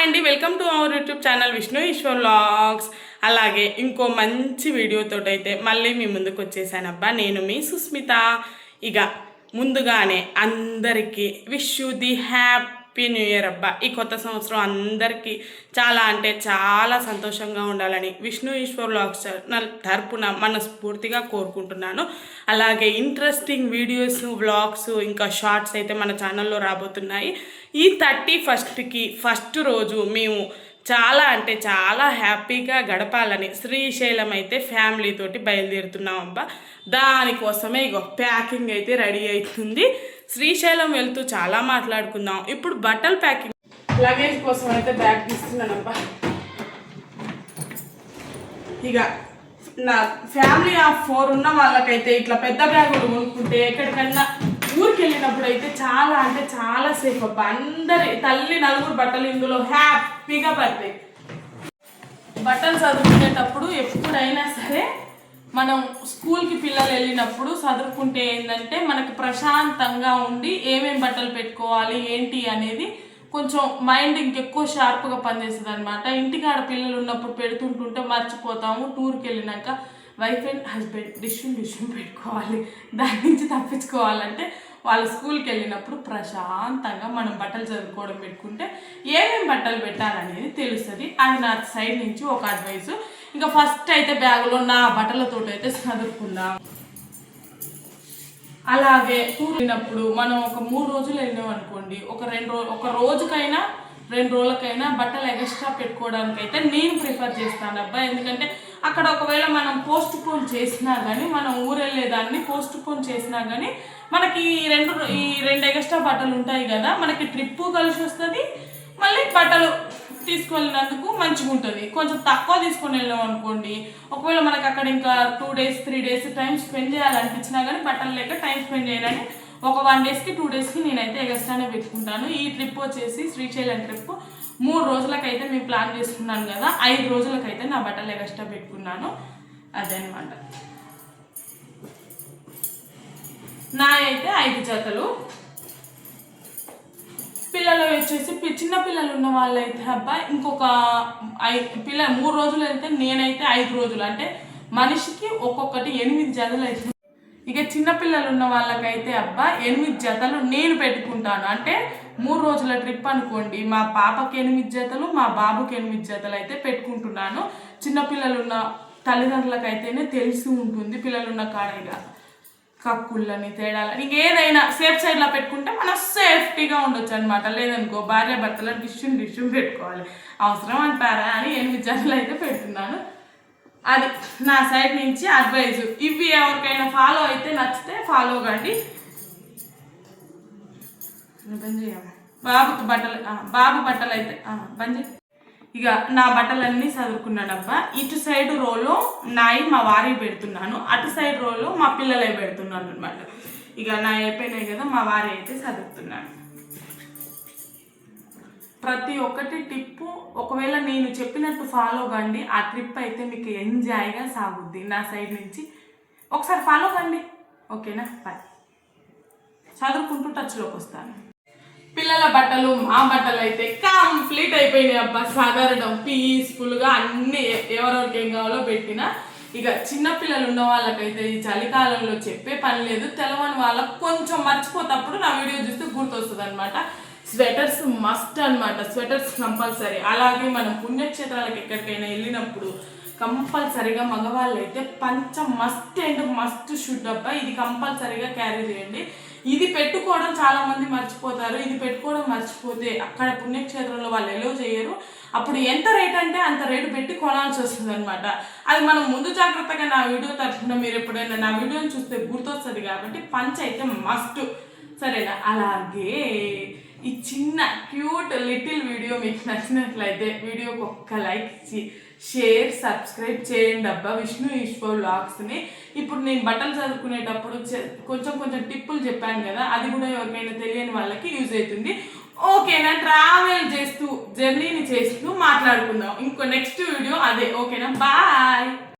Hi అండి welcome to our YouTube channel Vishnu Eshwar vlogs. అలాగే ఇంకో మంచి వీడియోతో అయితే మళ్ళీ మీ ముందుకు వచ్చేసానబ్బా నేను మీ సుస్మిత. ఇక ముందుగానే అందరికీ wish you the happy new year అబ్బా. ఈ కొత్త సంవత్సరం అందరికీ చాలా అంటే చాలా సంతోషంగా ఉండాలని విష్ణు ఈశ్వర్ వ్లాగ్స్ తరపున మనస్ఫూర్తిగా కోరుకుంటున్నాను. అలాగే ఇంట్రెస్టింగ్ వీడియోస్ వ్లాగ్స్ ఇంకా షార్ట్స్ అయితే మన ఛానల్లో రాబోతున్నాయి. ఈ థర్టీ ఫస్ట్కి ఫస్ట్ రోజు మేము చాలా అంటే చాలా హ్యాపీగా గడపాలని శ్రీశైలం అయితే ఫ్యామిలీతోటి బయలుదేరుతున్నాం అబ్బా. దానికోసమే ఇగో ప్యాకింగ్ అయితే రెడీ అవుతుంది. శ్రీశైలం వెళ్తూ చాలా మాట్లాడుకుందాం. ఇప్పుడు బట్టలు ప్యాకింగ్. లగేజ్ కోసం అయితే బ్యాగ్ తీస్తున్నానబ్బా ఇక నా ఫ్యామిలీ ఆఫ్ ఫోర్ ఉన్న వాళ్ళకైతే ఇట్లా పెద్ద బ్యాగులు కొనుక్కుంటే ఎక్కడికన్నా ఊరికి వెళ్ళినప్పుడు అయితే చాలా అంటే చాలా సేఫ్ అబ్బా. అందరి తల్లి నలుగురు బట్టలు ఇందులో హ్యాపీగా పడతాయి బట్టలు చదువుకునేటప్పుడు ఎప్పుడైనా సరే మనం స్కూల్కి పిల్లలు వెళ్ళినప్పుడు చదువుకుంటే ఏంటంటే మనకి ప్రశాంతంగా ఉండి ఏమేం బట్టలు పెట్టుకోవాలి ఏంటి అనేది కొంచెం మైండ్ ఇంకెక్కువ షార్ప్గా పనిచేస్తుంది అనమాట ఇంటికాడ పిల్లలు ఉన్నప్పుడు పెడుతుంటుంటే మర్చిపోతాము. టూర్కి వెళ్ళినాక వైఫ్ అండ్ హస్బెండ్ డిష్యూమ్ డిష్యూమ్ పెట్టుకోవాలి. దాని నుంచి తప్పించుకోవాలంటే వాళ్ళు స్కూల్కి వెళ్ళినప్పుడు ప్రశాంతంగా మనం బట్టలు చదువుకోవడం పెట్టుకుంటే ఏమేమి బట్టలు పెట్టాలనేది తెలుస్తుంది. అది నా సైడ్ నుంచి ఒక అడ్వైస్ ఇంకా ఫస్ట్ అయితే బ్యాగులో నా బట్టలతో అయితే చదువుకుందాం అలాగే టూర్ వెళ్ళినప్పుడు మనం ఒక మూడు రోజులు వెళ్ళినాం అనుకోండి ఒక రెండు రోజు ఒక రోజుకైనా రెండు రోజులకైనా బట్టలు ఎక్స్ట్రా పెట్టుకోవడానికి అయితే నేను ప్రిఫర్ చేస్తాను అబ్బా. ఎందుకంటే అక్కడ ఒకవేళ మనం పోస్ట్ పోన్ చేసినా కానీ మనం ఊరు వెళ్ళేదాన్ని పోస్ట్ పోన్ చేసినా కానీ మనకి ఈ రెండు ఈ రెండు ఎక్స్ట్రా బట్టలు ఉంటాయి కదా మనకి ట్రిప్పు కలిసి వస్తుంది మళ్ళీ బట్టలు తీసుకువెళ్ళినందుకు మంచిగా ఉంటుంది కొంచెం తక్కువ తీసుకొని వెళ్ళాం అనుకోండి ఒకవేళ మనకి అక్కడ ఇంకా two days three days time spend చేయాలనిపించినా కానీ బట్టలు లేక టైం స్పెండ్ చేయాలని ఒక వన్ డేస్కి టూ డేస్కి నేనైతే ఎగస్ట్రానే పెట్టుకుంటాను. ఈ ట్రిప్ వచ్చేసి శ్రీశైలం ట్రిప్. మూడు రోజులకైతే మేము ప్లాన్ చేసుకున్నాను కదా ఐదు రోజులకైతే నా బట్టలు ఎగస్ట్రా పెట్టుకున్నాను. అదనమాట నా అయితే ఐదు జతలు. పిల్లలు వచ్చేసి చిన్న పిల్లలు ఉన్న వాళ్ళైతే అబ్బా ఇంకొక ఐ పిల్ల మూడు రోజులు అయితే నేనైతే ఐదు రోజులు. అంటే మనిషికి ఒక్కొక్కటి ఎనిమిది జతలు అయితే ఇక చిన్న పిల్లలు ఉన్న వాళ్ళకైతే అబ్బా ఎనిమిది జతలు నేను పెట్టుకుంటాను. అంటే మూడు రోజుల ట్రిప్ అనుకోండి మా పాపకి ఎనిమిది జతలు మా బాబుకి ఎనిమిది జతలు అయితే పెట్టుకుంటున్నాను. చిన్నపిల్లలు ఉన్న తల్లిదండ్రులకైతేనే తెలిసి ఉంటుంది పిల్లలున్న కాడగా కక్కుళ్ళని తేడాలని ఏదైనా సేఫ్ సైడ్లో పెట్టుకుంటే మనం సేఫ్టీగా ఉండొచ్చు అనమాట లేదనుకో భార్య భర్తల డిష్యూమ్ డిష్యూ పెట్టుకోవాలి. అవసరం అంటారా అని ఎన్ని జతలు అయితే పెడుతున్నాను. అది నా సైడ్ నుంచి అడ్వైజ్ ఇవి ఎవరికైనా ఫాలో అయితే నచ్చితే ఫాలో కండి. బంద్ బాబుకి బట్టలు బాబు బట్టలు అయితే బంద్ చేయి. ఇక నా బట్టలన్నీ చదువుకున్నాడబ్బా ఇటు సైడ్ రోలో నాయి మా వారి పెడుతున్నాను అటు సైడ్ రోలో మా పిల్లలే పెడుతున్నాను అనమాట ఇక నా అయిపోయినాయి కదా మా వారి అయితే చదువుతున్నాను ప్రతి ఒక్కటి టిప్పు ఒకవేళ నేను చెప్పినట్టు ఫాలో కండి ఆ ట్రిప్ అయితే మీకు ఎంజాయ్గా సాగుద్ది. నా సైడ్ నుంచి ఒకసారి ఫాలో కండి. ఓకేనా? బాయ్ చదువుకుంటూ టచ్లోకి వస్తాను. పిల్లల బట్టలు మా బట్టలు అయితే కంప్లీట్ అయిపోయినాయి అబ్బా. సాధారణం పీస్ఫుల్గా అన్ని ఎవరెవరికి ఏం కావాలో పెట్టిన. ఇక చిన్న పిల్లలు ఉన్న వాళ్ళకైతే ఈ చలికాలంలో చెప్పే పని లేదు. తెలవని వాళ్ళకు కొంచెం మర్చిపోతప్పుడు నా వీడియో చూస్తే గుర్తొస్తుంది అనమాట స్వెటర్స్ మస్ట్ అన్నమాట. Sweaters compulsory. అలాగే మనం పుణ్యక్షేత్రాలకు ఎక్కడికైనా వెళ్ళినప్పుడు కంపల్సరీగా మగవాళ్ళు అయితే పంచ మస్ట్ అండ్ మస్ట్ షుడ్ అబ్బా. ఇది కంపల్సరీగా క్యారీ చేయండి. ఇది పెట్టుకోవడం చాలామంది మర్చిపోతారు. ఇది పెట్టుకోవడం మర్చిపోతే అక్కడ పుణ్యక్షేత్రంలో వాళ్ళు ఎలో చేయరు. అప్పుడు ఎంత రేట్ అంటే అంత రేటు పెట్టి కొనాల్సి వస్తుంది అనమాట అది మనం ముందు జాగ్రత్తగా నా వీడియో తరఫున మీరు ఎప్పుడైనా నా వీడియోని చూస్తే గుర్తొస్తుంది కాబట్టి పంచ అయితే మస్ట్ సరేనా? అలాగే ఈ చిన్న క్యూట్ లిటిల్ వీడియో మీకు నచ్చినట్లయితే వీడియోకి ఒక్క లైక్ ఇచ్చి షేర్ సబ్స్క్రైబ్ చేయండి అబ్బా. విష్ణు ఈశ్వర్ వ్లాగ్స్ని. ఇప్పుడు నేను బట్టలు చదువుకునేటప్పుడు చె- కొంచెం కొంచెం టిప్పులు చెప్పాను కదా అది కూడా ఎవరికైనా తెలియని వాళ్ళకి యూజ్ అవుతుంది. ఓకేనా? ట్రావెల్ చేస్తూ జర్నీని చేస్తూ మాట్లాడుకుందాం. ఇంకో నెక్స్ట్ వీడియో అదే. ఓకేనా? బాయ్!